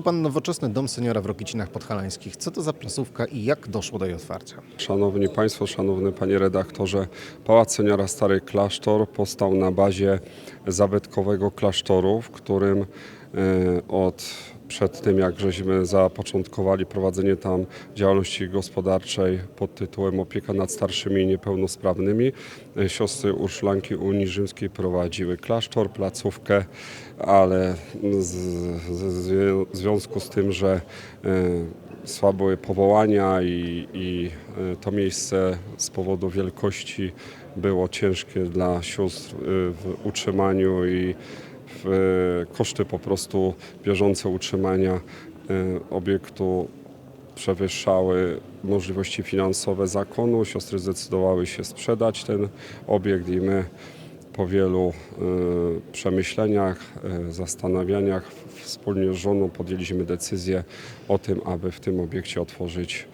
Otworzył Pan nowoczesny dom seniora w Rokicinach Podhalańskich. Co to za placówka i jak doszło do jej otwarcia? Szanowni Państwo, szanowny Panie Redaktorze, Pałac Seniora Stary Klasztor powstał na bazie zabytkowego klasztoru, w którym e, od przed tym, jak żeśmy zapoczątkowali prowadzenie tam działalności gospodarczej pod tytułem Opieka nad starszymi i niepełnosprawnymi, e, siostry Urszulanki Unii Rzymskiej prowadziły klasztor, placówkę, ale z, z, w związku z tym, że e, słabe powołania i, i e, to miejsce z powodu wielkości było ciężkie dla sióstr w utrzymaniu i koszty po prostu bieżące utrzymania e, obiektu przewyższały możliwości finansowe zakonu. Siostry zdecydowały się sprzedać ten obiekt i my po wielu e, przemyśleniach, e, zastanawianiach wspólnie z żoną podjęliśmy decyzję o tym, aby w tym obiekcie otworzyć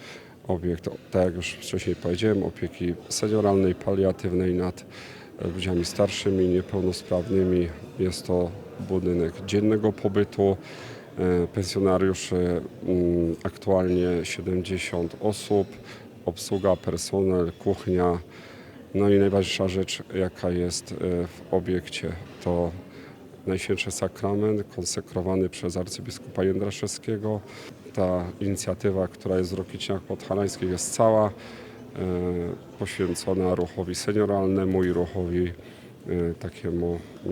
obiekt, tak jak już wcześniej powiedziałem, opieki senioralnej, paliatywnej nad ludźmi starszymi, niepełnosprawnymi. Jest to budynek dziennego pobytu. E, Pensjonariuszy mm, aktualnie 70 osób, obsługa, personel, kuchnia. No i najważniejsza rzecz, jaka jest e, w obiekcie, to Najświętszy Sakrament konsekrowany przez arcybiskupa Jędraszewskiego. Ta inicjatywa, która jest w Rokiciach Podhalańskich jest cała poświęcona ruchowi senioralnemu i ruchowi e, takiemu e,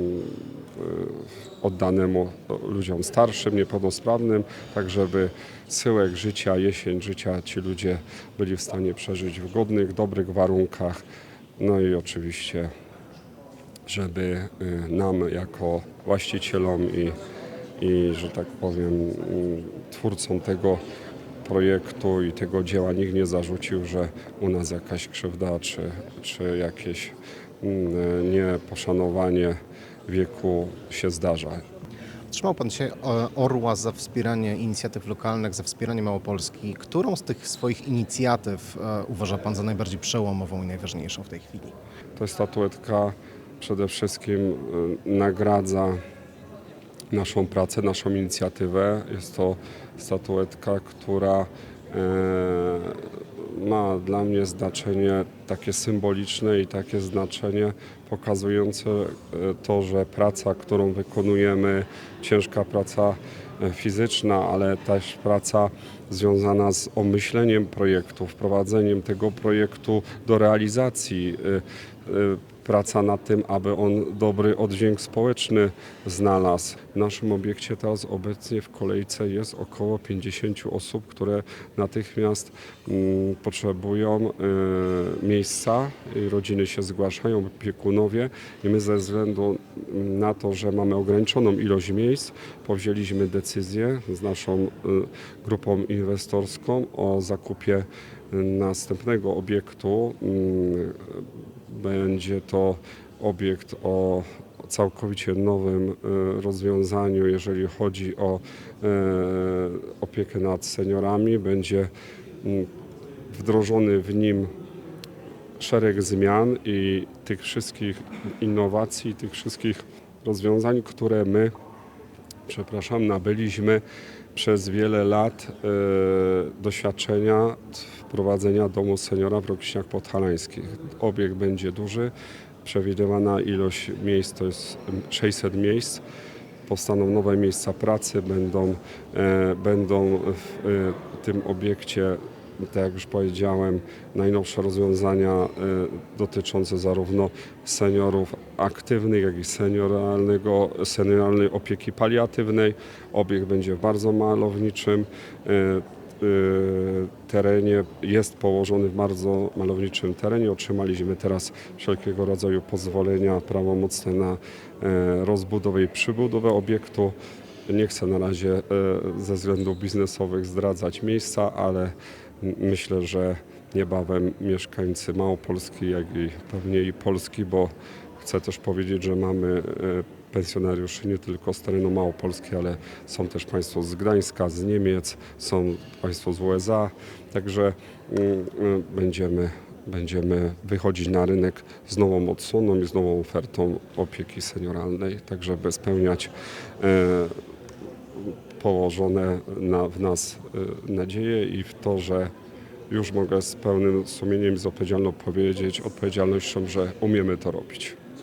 oddanemu ludziom starszym, niepełnosprawnym, tak żeby syłek życia, jesień życia ci ludzie byli w stanie przeżyć w godnych, dobrych warunkach. No i oczywiście żeby nam jako właścicielom i, i że tak powiem mm, twórcom tego projektu i tego dzieła nikt nie zarzucił, że u nas jakaś krzywda czy, czy jakieś mm, nieposzanowanie wieku się zdarza. Otrzymał Pan dzisiaj e, Orła za wspieranie inicjatyw lokalnych, za wspieranie Małopolski. Którą z tych swoich inicjatyw e, uważa Pan za najbardziej przełomową i najważniejszą w tej chwili? To statuetka przede wszystkim y, nagradza naszą pracę, naszą inicjatywę. Jest to statuetka, która e, ma dla mnie znaczenie takie symboliczne i takie znaczenie pokazujące e, to, że praca, którą wykonujemy, ciężka praca e, fizyczna, ale też praca związana z omyśleniem projektu, wprowadzeniem tego projektu do realizacji, praca nad tym, aby on dobry oddźwięk społeczny znalazł. W naszym obiekcie teraz obecnie w kolejce jest około 50 osób, które natychmiast mm, potrzebują e, miejsca. Rodziny się zgłaszają, opiekunowie i my ze względu na to, że mamy ograniczoną ilość miejsc, powzięliśmy decyzję z naszą y, grupą inwestorską o zakupie y, następnego obiektu. Będzie to obiekt o całkowicie nowym y, rozwiązaniu, jeżeli chodzi o y, opiekę nad seniorami. Będzie mm, wdrożony w nim szereg zmian i tych wszystkich innowacji, tych wszystkich rozwiązań, które my, przepraszam, nabyliśmy przez wiele lat e, doświadczenia wprowadzenia domu seniora w Rokiśniach Podhalańskich. Obiekt będzie duży, przewidywana ilość miejsc to jest 600 miejsc. Powstaną nowe miejsca pracy, będą, e, będą w e, tym obiekcie tak jak już powiedziałem, najnowsze rozwiązania e, dotyczące zarówno seniorów aktywnych, jak i senioralnego, senioralnej opieki paliatywnej. Obiekt będzie w bardzo malowniczym e, e, terenie, jest położony w bardzo malowniczym terenie. Otrzymaliśmy teraz wszelkiego rodzaju pozwolenia prawomocne na rozbudowę i przybudowę obiektu. Nie chcę na razie e, ze względów biznesowych zdradzać miejsca, ale myślę, że niebawem mieszkańcy Małopolski, jak i pewnie i Polski, bo chcę też powiedzieć, że mamy e, pensjonariuszy nie tylko z terenu Małopolski, ale są też Państwo z Gdańska, z Niemiec, są Państwo z USA, także mm, mm, będziemy będziemy wychodzić na rynek z nową odsłoną i z nową ofertą opieki senioralnej, tak żeby spełniać e, położone na, w nas y, nadzieje i w to, że już mogę z pełnym sumieniem i z odpowiedzialną powiedzieć, odpowiedzialnością, że umiemy to robić.